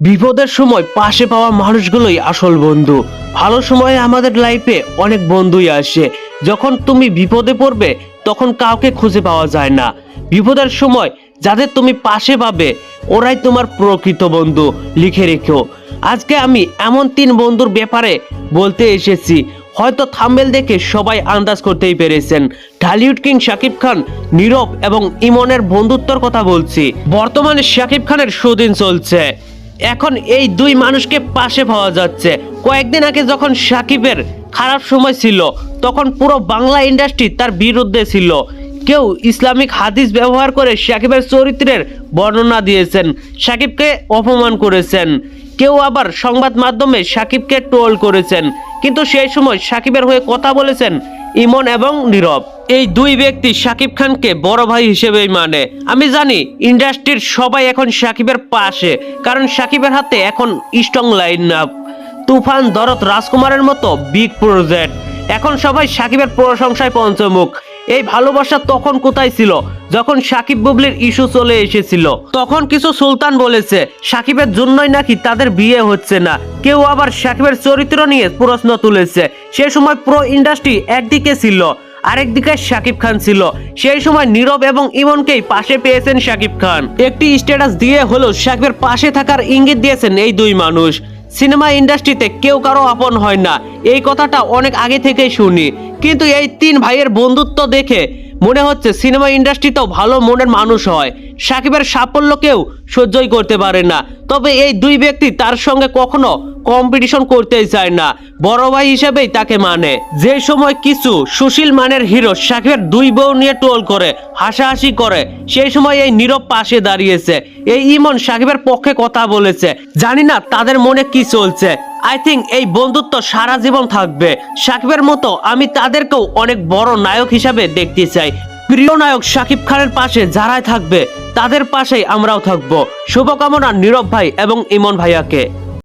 বিপদের সময় পাশে পাওয়া মানুষগুলোই আসল বন্ধু। ভালো সময়ে আমাদের লাইফে অনেক বন্ধুই আসে। যখন তুমি বিপদে পড়বে, তখন কাউকে খুঁজে পাওয়া যায় না। বিপদের সময় যাদের তুমি পাশে পাবে, ওরাই তোমার প্রকৃত বন্ধু, লিখে রেখো। আজকে আমি এমন তিন বন্ধুর ব্যাপারে বলতে এসেছি, হয়তো থাম্বেল দেখে সবাই আন্দাজ করতেই পেরেছেন। ঢালিউড কিং শাকিব খান, নীরব এবং ইমনের বন্ধুত্বর কথা বলছি। বর্তমানে শাকিব খানের সুদিন চলছে। এখন এই দুই মানুষকে পাশে পাওয়া যাচ্ছে। কয়েকদিন আগে যখন সাকিবের খারাপ সময় ছিল, তখন পুরো বাংলা ইন্ডাস্ট্রি তার বিরুদ্ধে ছিল। কেউ ইসলামিক হাদিস ব্যবহার করে সাকিবের চরিত্রের বর্ণনা দিয়েছেন, সাকিবকে অপমান করেছেন। কেউ আবার সংবাদ মাধ্যমে সাকিবকে ট্রোল করেছেন। কিন্তু সেই সময় সাকিবের হয়ে কথা বলেছেন ইমন এবং নীরব। এই দুই ব্যক্তি সাকিব খানকে বড় ভাই হিসেবেই মানে। আমি জানি, ইন্ডাস্ট্রির সবাই এখন সাকিবের পাশে, কারণ সাকিবের হাতে এখন স্ট্রং লাইন আপ তুফান, দরদ, রাজকুমারের মতো বিগ প্রজেক্ট এখন সবাই সাকিবের প্রশংসায় পঞ্চমুখ। এই ভালোবাসা তখন কোথায় ছিল? যখন সাকিব বুবলির ইস্যু চলে এসেছিল। তখন কিছু সুলতান বলেছে, সাকিবের জন্যই নাকি তাদের বিয়ে হচ্ছে না। কেউ আবার সাকিবের চরিত্র নিয়ে প্রশ্ন তুলেছে। সে সময় প্রো ইন্ডাস্ট্রি একদিকে ছিল, আরেকদিকে শাকিব খান ছিল। সেই সময় নীরব এবং ইমনকেই পাশে পেয়েছেন শাকিব খান। একটি স্ট্যাটাস দিয়ে হলেও শাকিবের পাশে থাকার ইঙ্গিত দিয়েছেন এই দুই মানুষ। সিনেমা ইন্ডাস্ট্রিতে কেউ কারও আপন হয় না। এই কথাটা অনেক আগে থেকেই শুনি। কিন্তু এই তিন ভাইয়ের বন্ধুত্ব দেখে মনে হচ্ছে সিনেমা ইন্ডাস্ট্রিতেও ভালো মনের মানুষ হয়। সাকিবের সাফল্য কেউ সহ্যই করতে পারে না। তবে এই দুই ব্যক্তি তার সঙ্গে কখনো কম্পিটিশন করতেই চায় না। বড় ভাই হিসেবেই তাকে মানে। যে সময় কিছু সুশীল মানের হিরো সাকিবের দুই বউ নিয়ে টোল করে, হাসাহাসি করে, সেই সময় এই নীরব পাশে দাঁড়িয়েছে। এই ইমন সাকিবের পক্ষে কথা বলেছে। জানি না তাদের মনে কি চলছে। আই থিঙ্ক এই বন্ধুত্ব সারা জীবন থাকবে। সাকিবের মতো আমি তাদেরকেও অনেক বড় নায়ক হিসাবে দেখতে চাই। প্রিয় নায়ক সাকিব খানের পাশে যারাই থাকবে, তাদের পাশেই আমরাও থাকব। শুভকামনা নীরব ভাই এবং ইমন ভাইয়াকে।